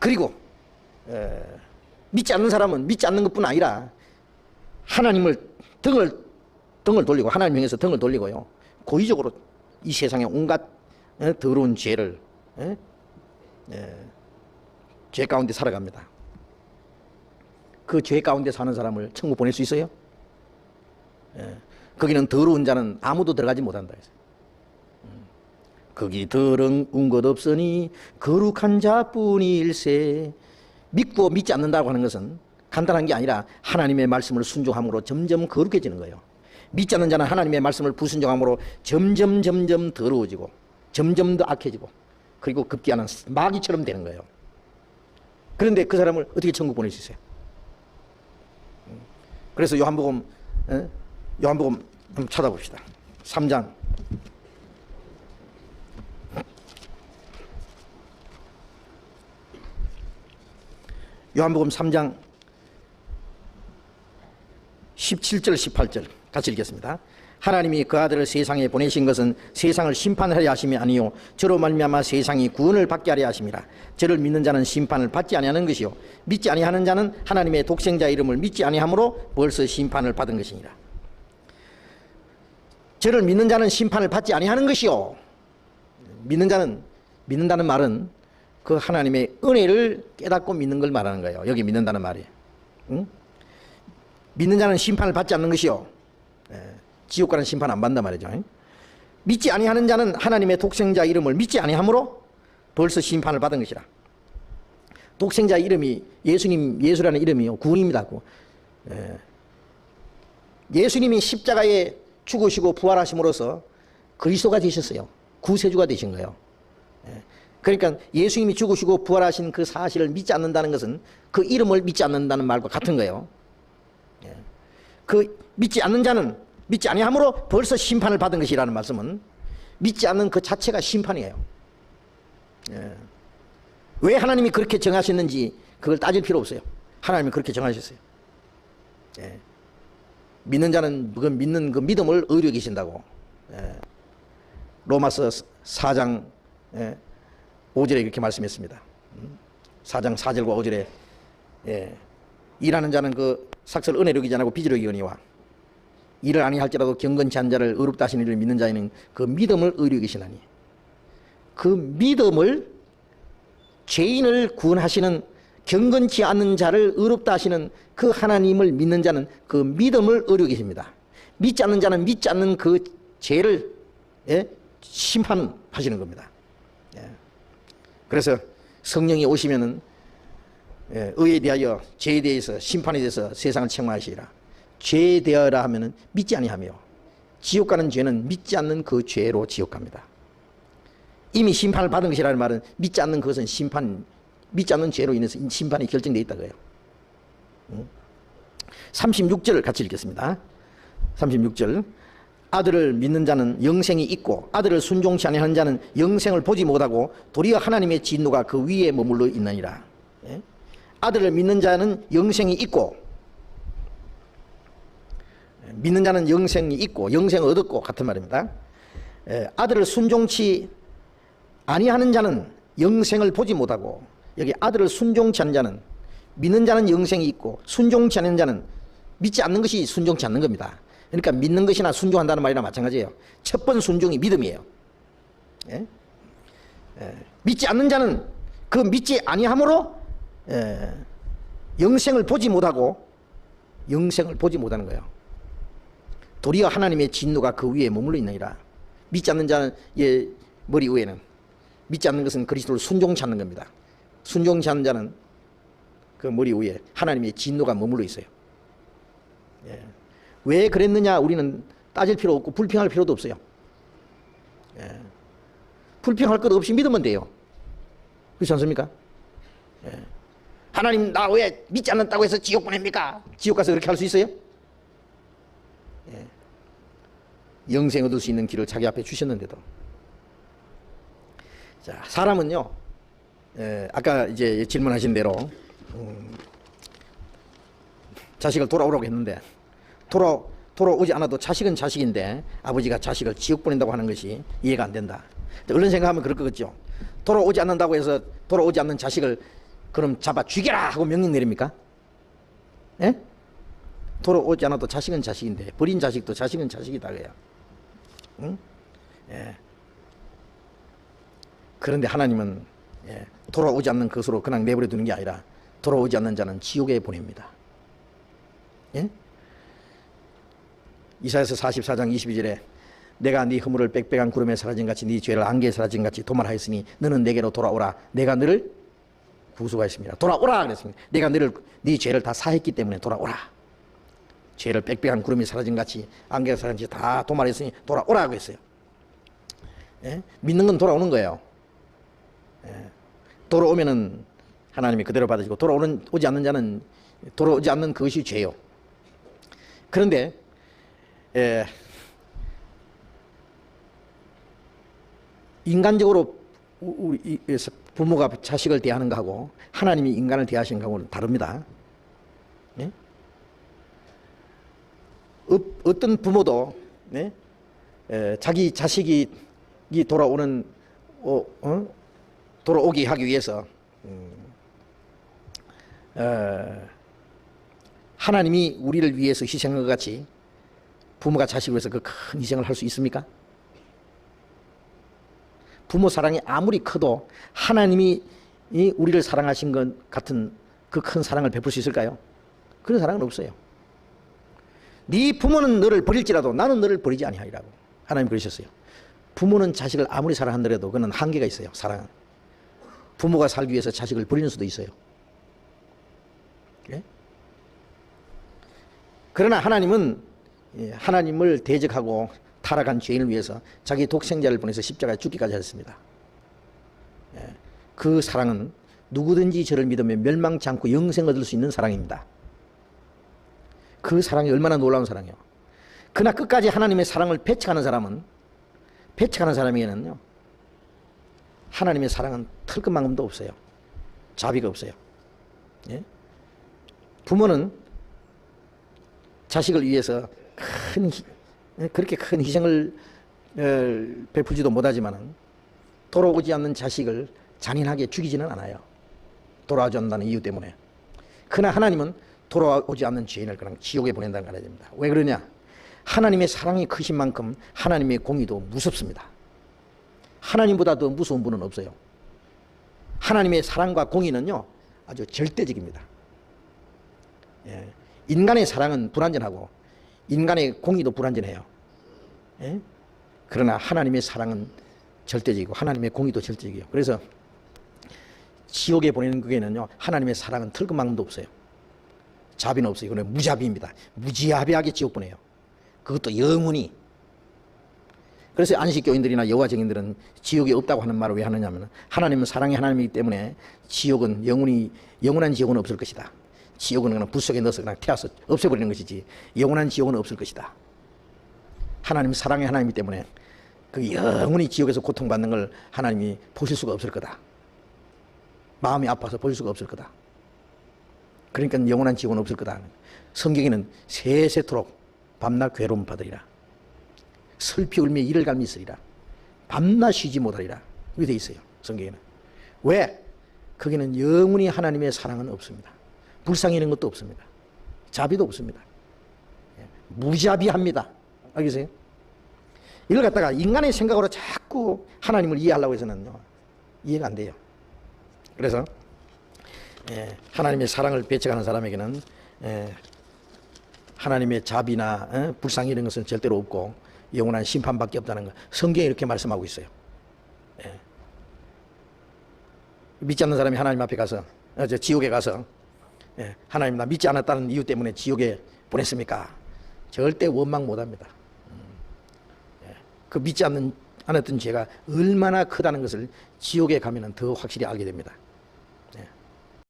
그리고 에, 믿지 않는 사람은 믿지 않는 것뿐 아니라 하나님을 등을 등을 돌리고 하나님 향해서 등을 돌리고요. 고의적으로 이 세상의 온갖 에, 더러운 죄를 에? 에, 죄 가운데 살아갑니다. 그 죄 가운데 사는 사람을 천국 보낼 수 있어요? 예. 거기는 더러운 자는 아무도 들어가지 못한다. 음. 거기 더러운 것 없으니 거룩한 자뿐일세. 믿고 믿지 않는다고 하는 것은 간단한 게 아니라 하나님의 말씀을 순종함으로 점점 거룩해지는 거예요. 믿지 않는 자는 하나님의 말씀을 불순종함으로 점점 점점 더러워지고 점점 더 악해지고 그리고 급기야는 마귀처럼 되는 거예요. 그런데 그 사람을 어떻게 천국 보낼 수 있어요? 음. 그래서 요한복음 에? 요한복음 한번 찾아봅시다. 3장 요한복음 3장 17절 18절 같이 읽겠습니다. 하나님이 그 아들을 세상에 보내신 것은 세상을 심판하려 하심이 아니요 저로 말미암아 세상이 구원을 받게 하려 하심이라. 저를 믿는 자는 심판을 받지 아니하는 것이요 믿지 아니하는 자는 하나님의 독생자 이름을 믿지 아니하므로 벌써 심판을 받은 것이니라. 저를 믿는 자는 심판을 받지 아니하는 것이요. 믿는 자는 믿는다는 말은 그 하나님의 은혜를 깨닫고 믿는 걸 말하는 거예요 여기 믿는다는 말이 응? 믿는 자는 심판을 받지 않는 것이요 예. 지옥 가는 심판 안 받는단 말이죠. 믿지 아니하는 자는 하나님의 독생자 이름을 믿지 아니하므로 벌써 심판을 받은 것이라. 독생자 이름이 예수님 예수라는 이름이요 구원입니다. 예. 예수님이 십자가에 죽으시고 부활하심으로써 그리스도가 되셨어요. 구세주가 되신 거예요. 예. 그러니까 예수님이 죽으시고 부활하신 그 사실을 믿지 않는다는 것은 그 이름을 믿지 않는다는 말과 같은 거예요. 예. 그 믿지 않는 자는 믿지 아니함으로 벌써 심판을 받은 것이라는 말씀은 믿지 않는 그 자체가 심판이에요. 예. 왜 하나님이 그렇게 정하셨는지 그걸 따질 필요 없어요. 하나님이 그렇게 정하셨어요. 예. 믿는 자는 그 믿는 그 믿음을 의뢰 계신다고. 예. 로마서 4장 예. 5절에 이렇게 말씀했습니다. 4장 4절과 5절에 예. 일하는 자는 그 삭설 은혜력이지 않고 비지력이거니와 일을 아니 할지라도 경건치 한 자를 의롭다 하시는 이를 믿는 자에는 그 믿음을 의뢰 계시나니 그 믿음을 죄인을 구원하시는 경건치 않는 자를 의롭다 하시는 그 하나님을 믿는 자는 그 믿음을 의뢰 계십니다. 믿지 않는 자는 믿지 않는 그 죄를 예? 심판하시는 겁니다. 예. 그래서 성령이 오시면은 예, 의에 대하여 죄에 대해서 심판에 대해서 세상을 책망하시리라. 죄 되어라 하면은 믿지 아니하며 지옥 가는 죄는 믿지 않는 그 죄로 지옥 갑니다. 이미 심판을 받은 것이라는 말은 믿지 않는 그것은 심판, 믿지 않는 죄로 인해서 심판이 결정되어 있다 고요 36절을 같이 읽겠습니다. 36절. 아들을 믿는 자는 영생이 있고 아들을 순종치 아니하는 자는 영생을 보지 못하고 도리어 하나님의 진노가 그 위에 머물러 있느니라. 예? 아들을 믿는 자는 영생이 있고 믿는 자는 영생이 있고 영생을 얻었고 같은 말입니다. 아들을 순종치 아니하는 자는 영생을 보지 못하고 여기 아들을 순종치 않는 자는 믿는 자는 영생이 있고 순종치 않는 자는 믿지 않는 것이 순종치 않는 겁니다. 그러니까 믿는 것이나 순종한다는 말이나 마찬가지예요. 첫 번 순종이 믿음이에요. 예? 예. 믿지 않는 자는 그 믿지 아니함으로 예. 영생을 보지 못하고 영생을 보지 못하는 거예요. 도리어 하나님의 진노가 그 위에 머물러 있느니라. 믿지 않는 자는 예, 머리 위에는 믿지 않는 것은 그리스도를 순종치 않는 겁니다. 순종치 않는 자는 그 머리 위에 하나님의 진노가 머물러 있어요. 예. 왜 그랬느냐 우리는 따질 필요 없고 불평할 필요도 없어요. 예. 불평할 것 없이 믿으면 돼요. 그렇지 않습니까? 예. 하나님 나 왜 믿지 않는다고 해서 지옥 보냅니까? 지옥 가서 그렇게 할 수 있어요? 예. 영생 얻을 수 있는 길을 자기 앞에 주셨는데도 자 사람은요 예, 아까 이제 질문하신 대로 음, 자식을 돌아오라고 했는데 돌아 돌아오지 않아도 자식은 자식인데 아버지가 자식을 지옥 보낸다고 하는 것이 이해가 안 된다. 얼른 생각하면 그럴 거겠죠. 돌아오지 않는다고 해서 돌아오지 않는 자식을 그럼 잡아 죽여라 하고 명령 내립니까? 예? 돌아오지 않아도 자식은 자식인데 버린 자식도 자식은 자식이다 그래요. 응? 예. 그런데 하나님은 예, 돌아오지 않는 것으로 그냥 내버려 두는 게 아니라 돌아오지 않는 자는 지옥에 보냅니다. 예? 이사야서 44장 22절에 내가 네 허물을 빽빽한 구름에 사라진 같이 네 죄를 안개에 사라진 같이 도말하였으니 너는 내게로 돌아오라 내가 너를 구속하였습니다. 돌아오라 그랬습니다. 내가 너를 네 죄를 다 사했기 때문에 돌아오라. 죄를 빽빽한 구름이 사라진 같이 안개가 사라진 같이 다 도말했으니 돌아오라 그랬어요. 예? 믿는 건 돌아오는 거예요. 예. 돌아오면은 하나님이 그대로 받으시고 돌아오는 오지 않는 자는 돌아오지 않는 그것이 죄요. 그런데 예, 인간적으로 우- 우리 부모가 자식을 대하는 거하고 하나님이 인간을 대하시는 거하고는 다릅니다. 예? 어, 어떤 부모도 네? 에, 자기 자식이 이 돌아오는 어, 어? 돌아오게 하기 위해서 음, 어, 하나님이 우리를 위해서 희생한 것 같이 부모가 자식을 위해서 그 큰 희생을 할 수 있습니까? 부모 사랑이 아무리 커도 하나님이 이 우리를 사랑하신 것 같은 그 큰 사랑을 베풀 수 있을까요? 그런 사랑은 없어요. 네 부모는 너를 버릴지라도 나는 너를 버리지 아니하리라고 하나님 그러셨어요. 부모는 자식을 아무리 사랑한다래도 그는 한계가 있어요. 사랑은 부모가 살기 위해서 자식을 버리는 수도 있어요. 예? 그러나 하나님은 예, 하나님을 대적하고 타락한 죄인을 위해서 자기 독생자를 보내서 십자가에 죽기까지 하셨습니다. 예, 그 사랑은 누구든지 저를 믿으면 멸망치 않고 영생 얻을 수 있는 사랑입니다. 그 사랑이 얼마나 놀라운 사랑이요. 그러나 끝까지 하나님의 사랑을 배척하는 사람은 배척하는 사람에게는요. 하나님의 사랑은 털끝만큼도 없어요. 자비가 없어요. 예? 부모는 자식을 위해서 큰 그렇게 큰 희생을 어, 베풀지도 못하지만은 돌아오지 않는 자식을 잔인하게 죽이지는 않아요. 돌아오지 않는다는 이유 때문에. 그러나 하나님은 돌아오지 않는 죄인을 그냥 지옥에 보낸다는 걸 알아야 됩니다. 왜 그러냐? 하나님의 사랑이 크신 만큼 하나님의 공의도 무섭습니다. 하나님보다 더 무서운 분은 없어요. 하나님의 사랑과 공의는요, 아주 절대적입니다. 예. 인간의 사랑은 불완전하고 인간의 공의도 불완전해요. 예? 그러나 하나님의 사랑은 절대적이고 하나님의 공의도 절대적이에요. 그래서 지옥에 보내는 그게는요 하나님의 사랑은 털끝만큼도 없어요. 자비는 없어요. 이거는 무자비입니다. 무지하비하게 지옥 보내요. 그것도 영원히. 그래서 안식교인들이나 여호와 증인들은 지옥이 없다고 하는 말을 왜 하느냐면 하나님은 사랑의 하나님이기 때문에 지옥은 영원히 영원한 지옥은 없을 것이다. 지옥은 그냥 불 속에 넣어서 그냥 태워서 없애버리는 것이지 영원한 지옥은 없을 것이다. 하나님 사랑의 하나님이기 때문에 그 영원히 지옥에서 고통받는 걸 하나님이 보실 수가 없을 거다. 마음이 아파서 볼 수가 없을 거다. 그러니까 영원한 지옥은 없을 거다. 성경에는 세세토록 밤낮 괴로움 받으리라. 슬피 울며 이를 갈미 있으리라. 밤낮 쉬지 못하리라. 이렇게 돼 있어요. 성경에는. 왜? 거기는 영원히 하나님의 사랑은 없습니다. 불쌍히 있는 것도 없습니다. 자비도 없습니다. 예, 무자비합니다. 알겠어요? 이걸 갖다가 인간의 생각으로 자꾸 하나님을 이해하려고 해서는요, 이해가 안 돼요. 그래서, 예, 하나님의 사랑을 배척하는 사람에게는, 예, 하나님의 자비나 어, 불쌍히 이런 것은 절대로 없고, 영원한 심판밖에 없다는 거. 성경이 이렇게 말씀하고 있어요. 예. 믿지 않는 사람이 하나님 앞에 가서, 어, 저 지옥에 가서, 예, 하나님 나 믿지 않았다는 이유 때문에 지옥에 보냈습니까? 절대 원망 못합니다. 음, 예, 그 믿지 않는 않았던 죄가 얼마나 크다는 것을 지옥에 가면은 더 확실히 알게 됩니다.